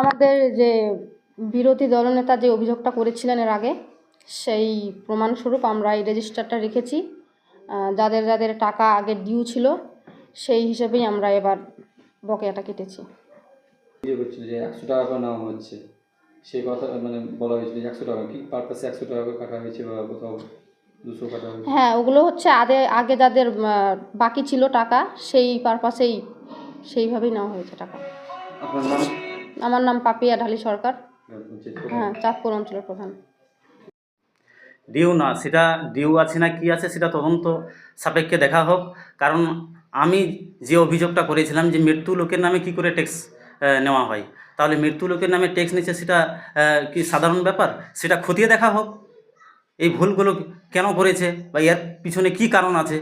আমাদের যে বিরোধী দলনেতা যে অভিযোগটা করেছিলেন এর আগে সেই প্রমাণস্বরূপ আমরা এই রেজিস্টারটা রেখেছি। যাদের যাদের টাকা আগে ডিউ ছিল সেই হিসেবেই আমরা এবার বকেয়াটা কেটেছি। অভিযোগ হচ্ছিল যে একশো টাকা করে নেওয়া হচ্ছে সেই কথা মানে বলা হয়েছিল যে একশো টাকা কি পারপাসে একশো টাকা করে কাটা হয়েছে বা কোথাও দুশো কাটা হয়েছে? হ্যাঁ ওগুলো হচ্ছে আগে আগে যাদের বাকি ছিল টাকা সেই পারপাসেই সেইভাবেই নেওয়া হয়েছে টাকা। আপনার নাম? আমার নাম পাপিয়া ঢালি সরকার। হ্যাঁ চাঁদপুর অঞ্চলের প্রধান। ডিউ না, সেটা ডিউ আছে না কি আছে সেটা তদন্ত সাপেক্ষে দেখা হোক। কারণ আমি যে অভিযোগটা করেছিলাম যে মৃত্যু লোকের নামে কি করে ট্যাক্স নেওয়া হয়, তাহলে মৃত্যু লোকের নামে ট্যাক্স নিচ্ছে সেটা কি সাধারণ ব্যাপার? সেটা খতিয়ে দেখা হোক। এই ভুলগুলো কেন করেছে বা এর পিছনে কি কারণ আছে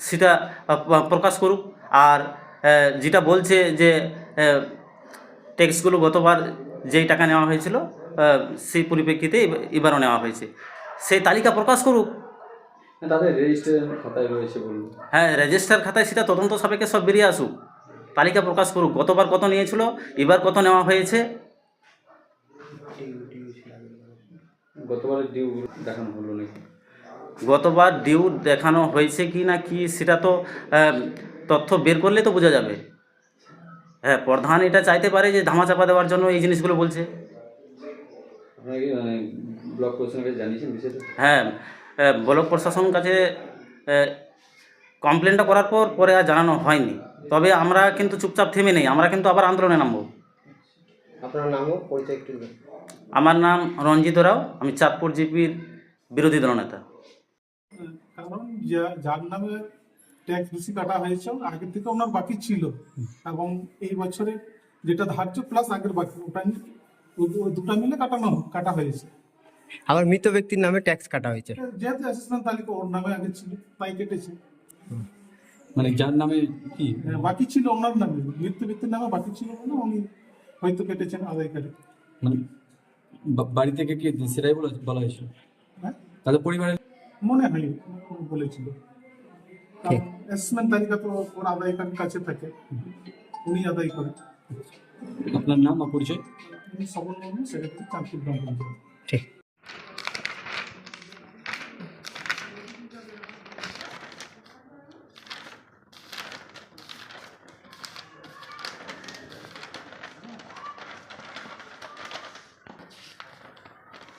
সেটা প্রকাশ করুক। আর যেটা বলছে যে ট্যাক্সগুলো গতবার যেই টাকা নেওয়া হয়েছিল সেই পরিপ্রেক্ষিতে এবারও নেওয়া হয়েছে। সেই তালিকা প্রকাশ করুক। হ্যাঁ, তাদের রেজিস্ট্রেশন খাতায় রয়েছে বলুন। হ্যাঁ রেজিস্টার খাতায় সেটা তদন্ত সাপেক্ষে সব বেরিয়ে আসুক। তালিকা প্রকাশ করুক। গতবার কত নিয়েছিল এবার কত নেওয়া হয়েছে? গতবারে ডিউ দেখানো হলো নাকি? গতবার ডিউ দেখানো হয়েছে কি না কি সেটা তো তথ্য বের করলে তো বোঝা যাবে। হ্যাঁ প্রধান এটা চাইতে পারে যে ধামাচাপা দেওয়ার জন্য এই জিনিসগুলো বলছে। মানে ব্লক প্রশাসনের কাছে জানিয়েছেন বিষয়টা? হ্যাঁ ব্লক প্রশাসন কাছে কমপ্লেনটা করার পর পরে আর জানানো হয়নি। তবে আমরা কিন্তু চুপচাপ থেমে নেই আমরা কিন্তু আবার আন্দোলনে নামবো। আপনার নামও পরিচয় একটু আমার নাম রঞ্জিত রাও আমি চাঁদপুর জিপির বিরোধী দলনেতা। কারণ যার নামে ট্যাক্স বেশি কাটা হয়েছে আগে থেকে ওনার বাকি ছিল। এবং এই বছরে যেটা ধার্য প্লাস আগের বাকি ওটা দুটা মিলে কাটানো কাটা হয়েছে। আবার মৃত ব্যক্তির নামে ট্যাক্স কাটা হয়েছে। যেহেতু অ্যাসেসমেন্ট তালিকা ওর নামে আগে ছিল তাই কেটেছে। মানে যার নামে কি? হ্যাঁ, বাকি ছিল ওনার নামে। মৃত্যু ব্যক্তির নামে বাকি ছিল বলে উনি হয়তো কেটেছেন আদায় করে। মানে বা- বাড়ি থেকে কি সেটাই বলা বলা হয়েছিল। হ্যাঁ? তাদের পরিবারের মনে হয় বলেছিল। অ্যাসেসমেন্ট তালিকা তো ওর আদায়কারীর কাছে থাকে। উনি আদায় করে। আপনার নাম বা পরিচয়? উনি সবল মর্মে সেক্ষেত্রে চাঁদপুর গ্রাম পঞ্চায়েত। ঠিক।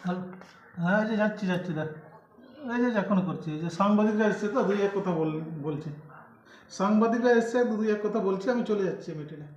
হ্যালো। হ্যাঁ যাচ্ছি যাচ্ছি দেখ। এই যে এখনও করছি, এই যে সাংবাদিকরা এসছে তো, দুই এক কথা বল, বলছে। সাংবাদিকরা এসছে, দুই এক কথা বলছে, আমি চলে যাচ্ছি মিটিংয়ে